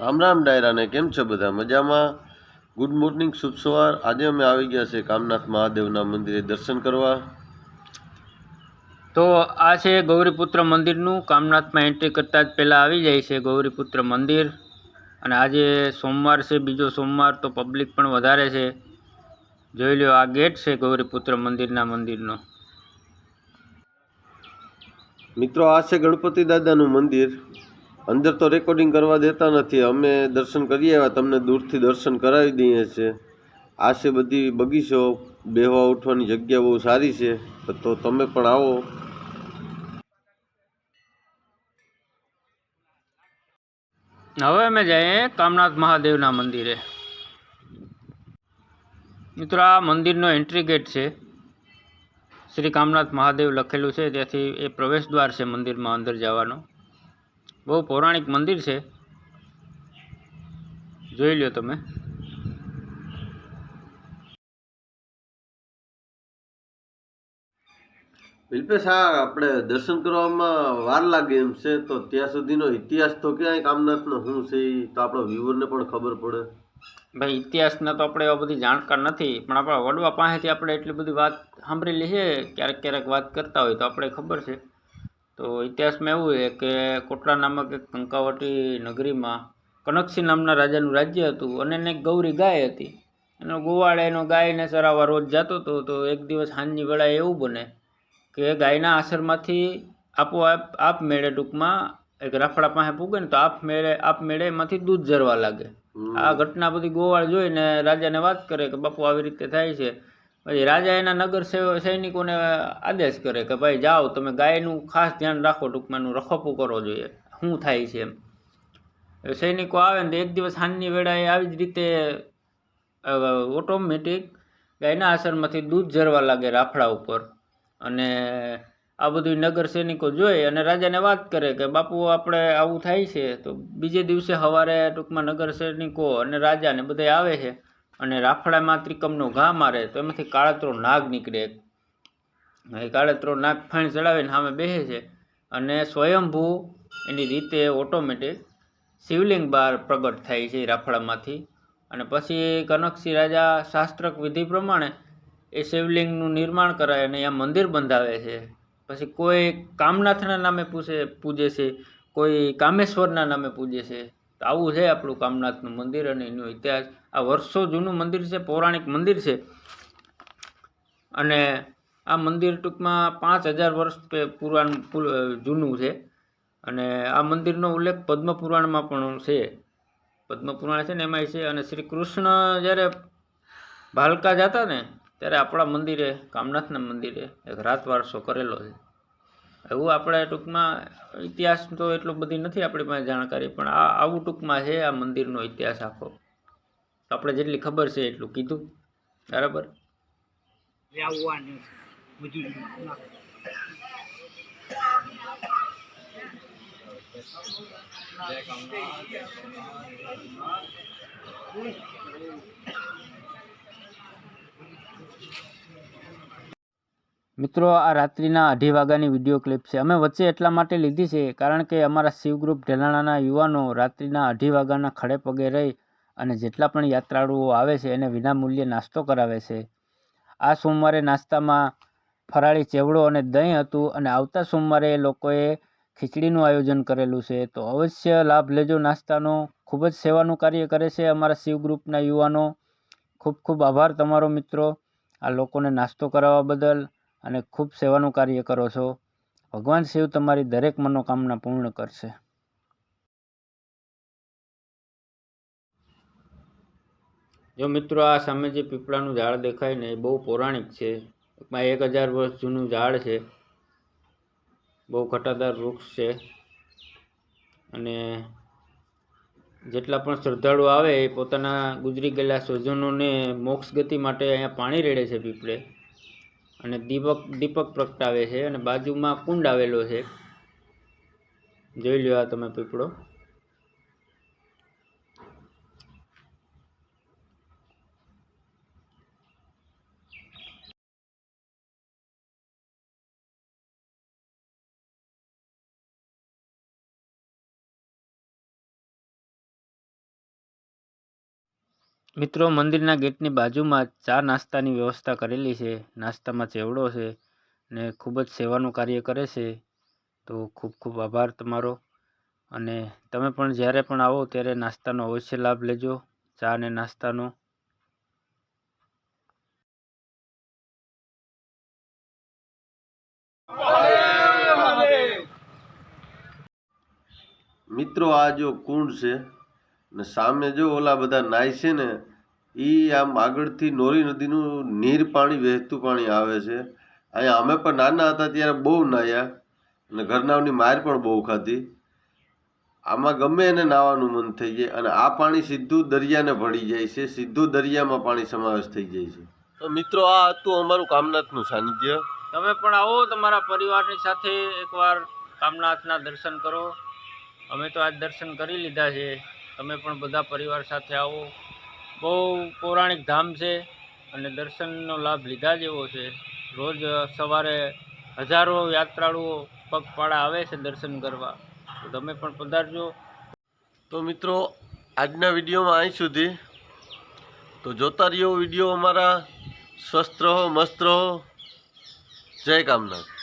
રામ રામ ડાયરાને કેમ છો બધા? મજામાં? ગુડ મોર્નિંગ શુભ સવાર. આજે અમે આવી ગયા છે કામનાથ મહાદેવના મંદિરે દર્શન કરવા. તો આ છે ગૌરીપુત્ર મંદિરનું. કામનાથમાં એન્ટ્રી કરતાં જ પહેલાં આવી જાય છે ગૌરીપુત્ર મંદિર. અને આજે સોમવાર છે બીજો સોમવાર તો પબ્લિક પણ વધારે છે. જોઈ લો આ ગેટ છે ગૌરીપુત્ર મંદિરના મંદિરનો. મિત્રો આ છે ગણપતિ દાદાનું મંદિર. અંદર તો રેકોર્ડિંગ કરવા દેતા નથી. અમે દર્શન કરીએ આવ્યા તમને દૂરથી દર્શન કરાવી દઈએ છીએ. આ છે બધી બગીચો. બેહવા ઉઠવાની જગ્યા બહુ સારી છે. તો તમે પણ આવો. હવે અમે જઈએ કામનાથ મહાદેવના મંદિરે. મિત્રો, આ મંદિરનો એન્ટ્રી ગેટ છે. શ્રી કામનાથ મહાદેવ લખેલું છે. ત્યાંથી એ પ્રવેશ દ્વાર છે મંદિરમાં અંદર જવાનો. બહુ પૌરાણિક મંદિર છે. જોઈ લો તમે. વિલ્પેશ આ આપણે દર્શન કરવામાં વાર લાગે એમ છે તો ત્યાં સુધીનો ઇતિહાસ તો ક્યાંય કામનાથનો શું છે તો આપણા વ્યુઅરને પણ ખબર પડે. ભાઈ ઇતિહાસના તો આપણે એવા બધી જાણકાર નથી પણ આપણા વડવા પાસેથી આપણે એટલી બધી વાત સાંભળેલી છે ક્યારેક ક્યારેક વાત કરતા હોય તો આપણે ખબર છે. તો ઇતિહાસમાં એવું છે કે કોટલા નામક એક કંકાવટી નગરીમાં કનકસિંહ નામના રાજાનું રાજ્ય હતું અને એને ગૌરી ગાય હતી. એનો ગોવાળ એનો ગાયને ચરાવવા રોજ જતો હતો તો એક દિવસ સાંજની વેળાએ એવું બને કે ગાયના આસરમાંથી આપોઆપ આપમેળે ટૂંકમાં એક રાફડા પાસે પૂગે ને તો આપમેળે આપમેળે એમાંથી દૂધ ઝરવા લાગે. આ ઘટના બધી ગોવાળ જોઈને રાજાને વાત કરે કે બાપુ આવી રીતે થાય છે. પછી રાજા એના નગર સૈનિકોને આદેશ કરે કે ભાઈ જાઓ, તમે ગાયનું ખાસ ધ્યાન રાખો ટૂંકમાં એનું રખોપું કરવો જોઈએ. શું થાય છે એમ? સૈનિકો આવે ને તો એક દિવસ સાંજની વેળાએ આવી જ રીતે ઓટોમેટિક ગાયના આસરમાંથી દૂધ ઝરવા લાગે રાફડા ઉપર. અને આ બધું નગર સૈનિકો જોઈ અને રાજાને વાત કરે કે, બાપુ, આપણે આવું થાય છે. તો બીજે દિવસે સવારે ટૂંકમાં નગર સૈનિકો અને રાજાને બધા આવે છે. અને રાફડામાં ત્રિકમનો ઘા મારે, તો એમાંથી કાળતરો નાગ નીકળે એ કાળતરો નાગ ફાણ ચડાવીને સામે બેસે છે અને સ્વયંભૂ એની રીતે ઓટોમેટિક શિવલિંગ બહાર પ્રગટ થાય છે રાફડામાંથી. અને પછી કનકસિંહ રાજા શાસ્ત્રક વિધિ પ્રમાણે એ શિવલિંગનું નિર્માણ કરાય અને અહીંયા મંદિર બંધાવે છે. પછી કોઈ કામનાથના નામે પૂછે, પૂજે છે, કોઈ કામેશ્વરના નામે પૂજે છે. તો આવું છે આપણું કામનાથનું મંદિર અને એનો ઇતિહાસ. આ વર્ષો જૂનું મંદિર છે, પૌરાણિક મંદિર છે. અને આ મંદિર ટૂંકમાં પાંચ હજાર વર્ષ પુરાણ જૂનું છે. અને આ મંદિરનો ઉલ્લેખ પદ્મ પુરાણમાં પણ છે. પદ્મ પુરાણ છે ને એમાંય છે. અને શ્રી કૃષ્ણ જ્યારે ભાલકા જતા ને, ત્યારે આપણા મંદિરે, કામનાથના મંદિરે એક રાત વારસો કરેલો છે. એવું આપણે ટૂંકમાં ઇતિહાસ તો એટલો બધી નથી આપણી પાસે જાણકારી, પણ આ, આવું ટૂંકમાં છે આ મંદિરનો ઇતિહાસ આખો. આપણે જેટલી ખબર છે એટલું કીધું. બરાબર? મિત્રો આ રાત્રિના અઢી વાગ્યાની વીડિયો ક્લિપ છે. અમે વચ્ચે એટલા માટે લીધી છે કારણ કે અમારા શિવ ગ્રુપ ઢેલાણાના યુવાનો રાત્રિના અઢી વાગ્યાના ખડે પગે રહી અને જેટલા પણ યાત્રાળુઓ આવે છે એને વિનામૂલ્યે નાસ્તો કરાવે છે. આ સોમવારે નાસ્તામાં ફરાળી ચેવડો અને દહીં હતું અને આવતા સોમવારે એ લોકોએ ખીચડીનું આયોજન કરેલું છે. તો અવશ્ય લાભ લેજો. નાસ્તાનો ખૂબ જ સેવાનું કાર્ય કરે છે અમારા શિવ ગ્રુપના યુવાનો. ખૂબ ખૂબ આભાર તમારો મિત્રો. આ લોકોને નાસ્તો કરાવવા બદલ અને ખૂબ સેવાનું કાર્ય કરો છો. ભગવાન શિવ તમારી દરેક મનોકામના પૂર્ણ કરશે. જો મિત્રો આ સામે જે પીપળાનું ઝાડ દેખાય ને એ બહુ પૌરાણિક છે. એમાં એક હજાર વર્ષ જૂનું ઝાડ છે. બહુ ઘટાદાર વૃક્ષ છે. અને જેટલા પણ શ્રદ્ધાળુ આવે એ પોતાના ગુજરી ગયેલા સ્વજનોને મોક્ષ ગતિ માટે અહીંયા પાણી રેડે છે પીપળે. અને દીપક દીપક પ્રગટાવે છે અને બાજુમાં કુંડ આવેલો છે. જોઈ લ્યો આ તમે પીપળો. મિત્રો, મંદિરના ગેટની બાજુમાં ચા નાસ્તાની વ્યવસ્થા કરેલી છે. નાસ્તામાં ચેવડો છે ને ખૂબ જ સેવાનું કાર્ય કરે છે. તો ખૂબ ખૂબ આભાર તમારો. અને તમે પણ જ્યારે પણ આવો ત્યારે નાસ્તાનો અવશ્ય લાભ લેજો. ચા અને નાસ્તાનો. મિત્રો, આ જો કુંડ છે ને સામે જો ઓલા બધા નાય છે ને એ આમ આગળથી નોરી નદીનું નીર પાણી, વહેતું પાણી આવે છે. અહીંયા અમે પણ નાના હતા ત્યારે બહુ નાહ્યા અને ઘરનાવની માર પણ બહુ ખાધી. આમાં ગમે એને નાવાનું મન થઈ જાય અને આ પાણી સીધું દરિયાને ભળી જાય છે, સીધું દરિયામાં પાણી સમાવેશ થઈ જાય છે. તો મિત્રો, આ હતું અમારું કામનાથનું સાનિધ્ય. તમે પણ આવો, તમારા પરિવારની સાથે એકવાર કામનાથના દર્શન કરો. અમે તો આજ દર્શન કરી લીધા છે. તમે પણ બધા પરિવાર સાથે આવો. બહુ પૌરાણિક ધામ છે અને દર્શનનો લાભ લીધા જેવો છે. રોજ સવારે હજારો યાત્રાળુઓ પગપાળા આવે છે દર્શન કરવા. તો તમે પણ પધારજો. તો મિત્રો, આજના વિડીયોમાં અહીં સુધી. તો જોતા રહ્યો વીડિયો અમારા. સ્વસ્થ રહો, મસ્ત રહો. જય કામનાથ.